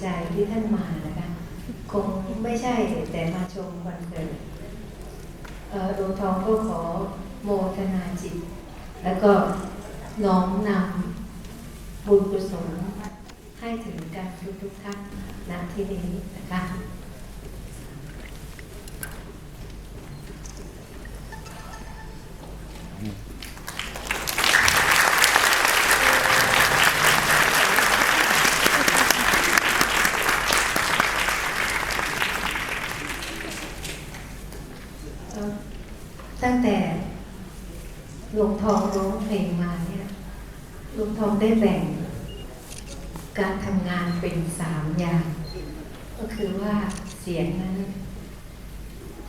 ใจที่ท่านมานะคะคงไม่ใช่แต่มาชมคอนเสิร์ตเอ่อหลวงทองก็ขอโมทนาจิต แล้วก็น้อมนำบุญกุศลให้ถึงกันทุกๆท่านณที่นี้นะคะงแต่หลวง ทองร้องเพลงมาเนี่ยหลวงทองได้แบ่ง การทำงานเป็นสามอย่าง ก็คือว่าเสียงนั้น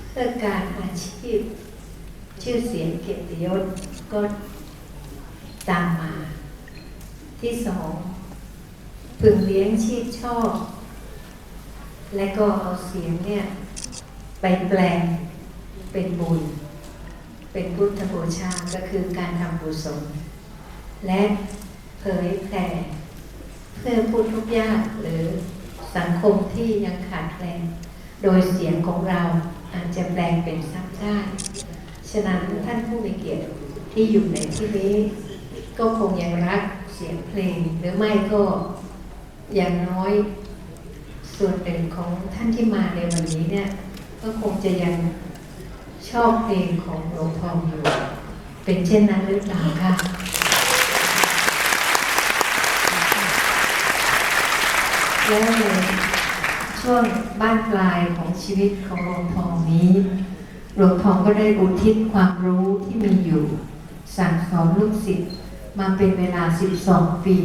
เพื่อการอาชีพ ชื่อเสียงเกียรติยศก็ตามมา ที่สองพึงเลี้ยงชีพชอบ และก็เอาเสียงเนี่ยไปแปลงเป็นบุญ เป็นพุทธบูชาก็คือการทำบุศลและเผยแผ่เพื่อผู้ทุกข์ยากหรือสังคมที่ยังขาดแคลนโดยเสียงของเราอาจจะแปลงเป็นทรัพย์ได้ฉะนั้นท่านผู้มีเกียรติที่อยู่ในที่นี้ก็คงยังรักเสียงเพลงหรือไม่ก็อย่างน้อย ส่วนหนึ่งของท่านที่มาในวันนี้เนี่ยก็คงจะยัง ชอบเพลงของหลวงทองอยู่ เป็นเช่นนั้นหรือเปล่าคะแล้วในช่วงบ้านปลายของชีวิตของหลวงทองนี้ หลวงทองก็ได้อุทิศความรู้ที่มีอยู่ สั่งสอนลูกศิษย์มาเป็นเวลา 12 ปี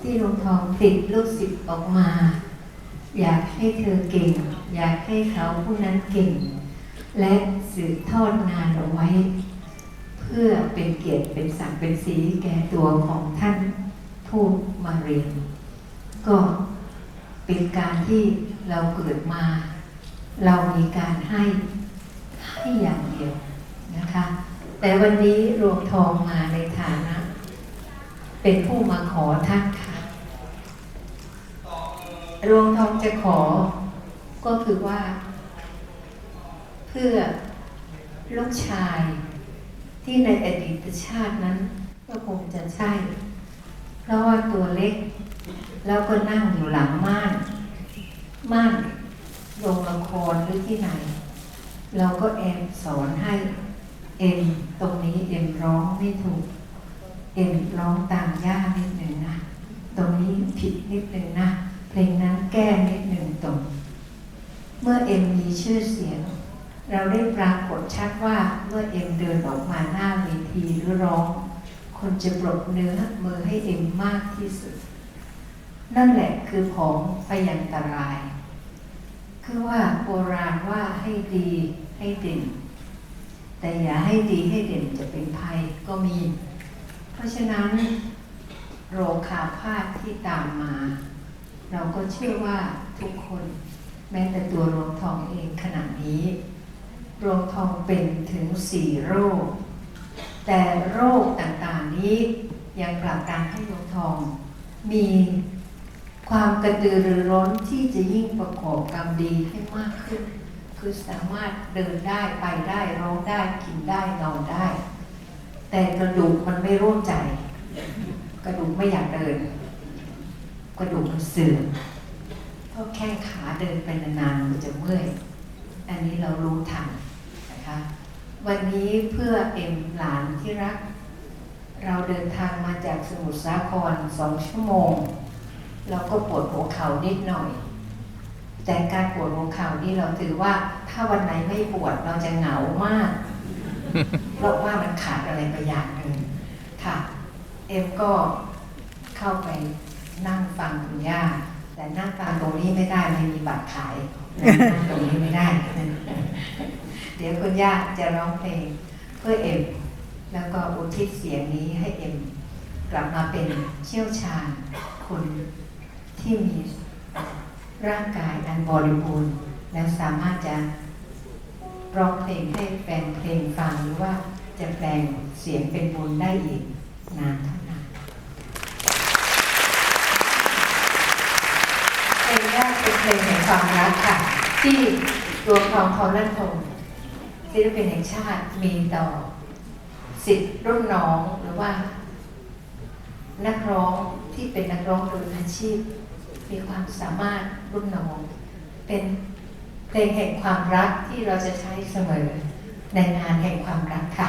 ที่หลวงทองติดลูกศิษย์ออกมา อยากให้เธอเก่ง อยากให้เขาผู้นั้นเก่ง และสืบทอดงานเอาไว้ เพื่อเป็นเกียรติเป็นศักเป็นศรีแก่ตัวของท่านผู้มาเรียน ก็เป็นการที่เราเกิดมา เรามีการให้ให้อย่างเดียวนะคะ แต่วันนี้รวมทองมาในฐานะ เป็นผู้มาขอท่านค่ะรวงทองจะขอก็คือว่า พื่อลูกชาย ที่ในอดีตชาตินั้น ก็คงจะใช่ เพราะว่าตัวเล็ก แล้วก็นั่งอยู่หลังม่าน ม่านโรงละครหรือที่ไหน เราก็แอบสอนให้เอ็มตรงนี้เอ็มร้องไม่ถูก เอ็มร้องตามย่านิดหนึ่งนะ ตรงนี้ผิดนิดหนึ่งนะ เพลงนั้นแก้นิดหนึ่งตรง เมื่อเอ็มมีชื่อเสียง เราได้ปรากฏชัดว่าเมื่อเอ็มเดินออกมาหน้าเวทีหรือร้อง คนจะปรบเนื้อมือให้เอ็มมากที่สุด นั่นแหละคือของพยันตราย คือว่าโบราณว่าให้ดีให้เด่น แต่อย่าให้ดีให้เด่นจะเป็นภัยก็มี เพราะฉะนั้น โรคาพาธที่ตามมา เราก็เชื่อว่าทุกคน แม้แต่ตัวรวงทองเองขณะนี้ รวงทองเป็นถึงสี่โรค แต่โรคต่างๆนี้ยังกลับการให้โรวงทอง มีความกระตือรือร้นที่จะยิ่งประกอบกรรมดีให้มากขึ้น คือสามารถเดินได้ไปได้ร้องได้กินได้นอนได้ แต่กระดูกมันไม่ร่วมใจ กระดูกไม่อยากเดิน กระดูกมันเสื่อมเพราะแข้งขาเดินไปนานๆมันจะเมื่อย อันนี้เรารู้ทันนะคะ วันนี้เพื่อเอ็มหลานที่รัก เราเดินทางมาจากสมุทรสาครสองชั่วโมง เราก็ปวดหัวเข่านิดหน่อย แต่การปวดหัวเข่านี่เราถือว่าถ้าวันไหนไม่ปวดเราจะเหงามาก เพราะว่ามันขาดอะไรไปอย่างหนึ่งค่ะ เอ็มก็เข้าไปนั่งฟังคุณย่าแต่นั่งฟังตรงนี้ไม่ได้ไม่มีบัตรขาย ตรงนี้ไม่ได้ เดี๋ยวคุณย่าจะร้องเพลงเพื่อเอ็ม แล้วก็อุทิศเสียงนี้ให้เอ็ม กลับมาเป็นเชี่ยวชาญคนที่มีร่างกายอันบริบูรณ์ แล้วสามารถจะร้องเพลงให้แฟนเพลงฟังหรือว่าจะแปลงเสียงเป็นบุญได้อีกนานเท่านานเป็นเพลงแห่งความรักค่ะ ที่ตัวครองเขาลั่นทงศิลปินแห่งชาติมีต่อสิทธิ์รุ่นน้องหรือว่า นักร้องที่เป็นนักร้องโดยอาชีพ มีความสามารถรุ่นน้อง เป็นเพลงแห่งความรักที่เราจะใช้เสมอในงานแห่งความรักค่ะ